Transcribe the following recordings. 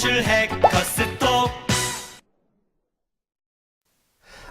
탈출 해커스톡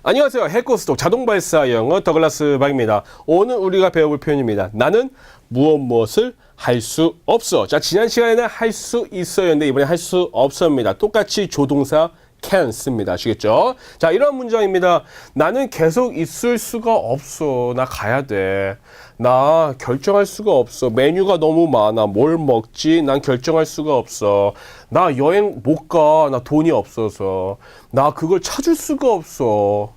안녕하세요. 해코스톡 자동 발사 영어 더글라스 박입니다. 오늘 우리가 배워볼 표현입니다. 나는 무엇 무엇을 할 수 없어. 자, 지난 시간에는 할 수 있어였는데 이번에 할 수 없어입니다. 똑같이 조동사 can 씁니다. 아시겠죠? 자, 이런 문장입니다. 나는 계속 있을 수가 없어. 나 가야 돼. 나 결정할 수가 없어. 메뉴가 너무 많아. 뭘 먹지? 난 결정할 수가 없어. 나 여행 못 가. 나 돈이 없어서. 나 그걸 찾을 수가 없어.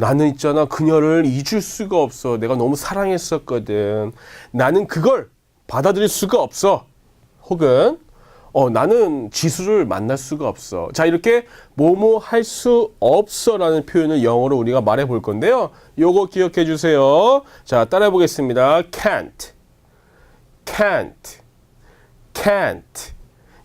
나는 있잖아 그녀를 잊을 수가 없어 내가 너무 사랑했었거든 나는 그걸 받아들일 수가 없어 혹은 어 나는 지수를 만날 수가 없어. 자 이렇게 뭐뭐 할 수 없어라는 표현을 영어로 우리가 말해 볼 건데요. 요거 기억해 주세요. 자 따라해 보겠습니다. can't. can't. can't.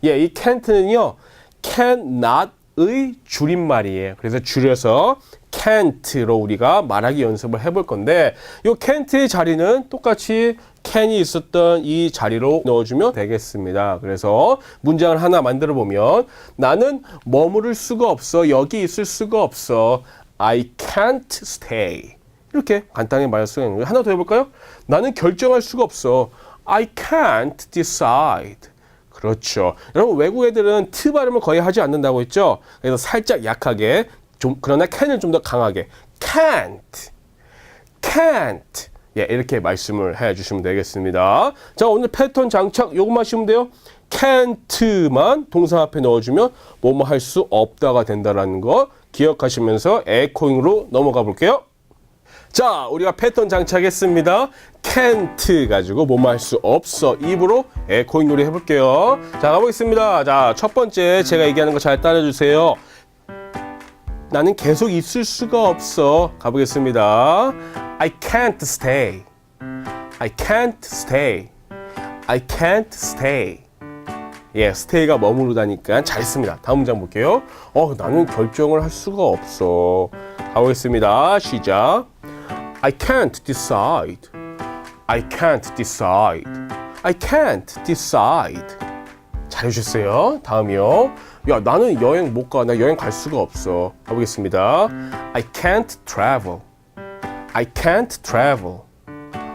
예, 이 can't는요 cannot의 줄임말이에요. 그래서 줄여서 can't로 우리가 말하기 연습을 해볼 건데 이 can't의 자리는 똑같이 can이 있었던 이 자리로 넣어주면 되겠습니다. 그래서 문장을 하나 만들어 보면 나는 머무를 수가 없어. 여기 있을 수가 없어. I can't stay. 이렇게 간단히 말할 수가 있는 거예요. 하나 더 해볼까요? 나는 결정할 수가 없어. I can't decide. 그렇죠. 여러분 외국 애들은 트 발음을 거의 하지 않는다고 했죠. 그래서 살짝 약하게 좀 그러나 can을 좀 더 강하게 can't, can't 예 이렇게 말씀을 해 주시면 되겠습니다. 자 오늘 패턴 장착 요것만 하시면 돼요. can't만 동사 앞에 넣어주면 뭐뭐 할 수 없다가 된다라는 거 기억하시면서 에코잉으로 넘어가 볼게요. 자, 우리가 패턴 장착했습니다. can't 가지고 뭐뭐 할 수 없어. 입으로 에코잉 놀이 해볼게요. 자, 가보겠습니다. 자, 첫 번째 제가 얘기하는 거 잘 따라주세요. 나는 계속 있을 수가 없어. 가보겠습니다. I can't stay. I can't stay. I can't stay. 예, stay가 머무르다니까 잘했습니다. 다음 문장 볼게요. 어, 나는 결정을 할 수가 없어. 가보겠습니다. 시작. I can't decide. I can't decide. I can't decide. 잘해주셨어요. 다음이요. 야, 나는 여행 못 가. 나 여행 갈 수가 없어. 가보겠습니다. I can't travel. I can't travel.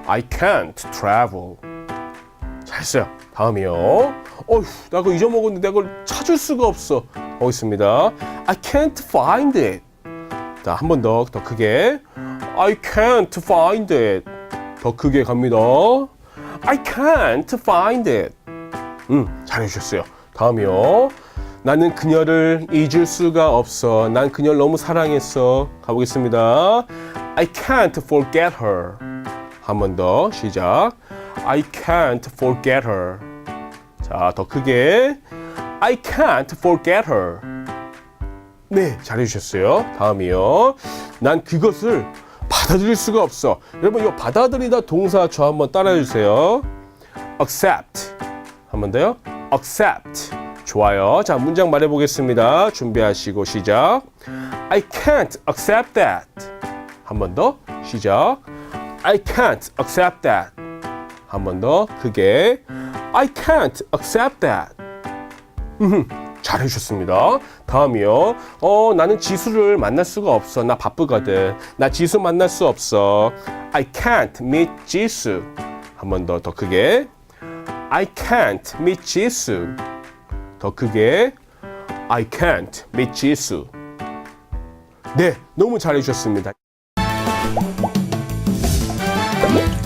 I can't travel. 잘했어요. 다음이요. 어휴, 나 그거 잊어먹었는데 그걸 찾을 수가 없어. 보겠습니다. I can't find it. 자, 한 번 더, 더 크게. I can't find it. 더 크게 갑니다. I can't find it. 음, 잘해주셨어요. 다음이요. 나는 그녀를 잊을 수가 없어. 난 그녀를 너무 사랑했어. 가보겠습니다. I can't forget her. 한 번 더 시작. I can't forget her. 자, 더 크게. I can't forget her. 네, 잘해주셨어요. 다음이요. 난 그것을 받아들일 수가 없어. 여러분, 이거 받아들이다 동사 저 한번 따라해주세요. accept. 한 번 더요. accept. 좋아요. 자, 문장 말해보겠습니다. 준비하시고 시작. I can't accept that. 한 번 더. 시작. I can't accept that. 한 번 더. 크게. I can't accept that. 잘해주셨습니다. 다음이요. 어, 나는 지수를 만날 수가 없어. 나 바쁘거든. 나 지수 만날 수 없어. I can't meet 지수. 한 번 더, 더 크게. I can't meet 지수. 더 크게. I can't meet 지수. 네, 너무 잘해주셨습니다. 嗯。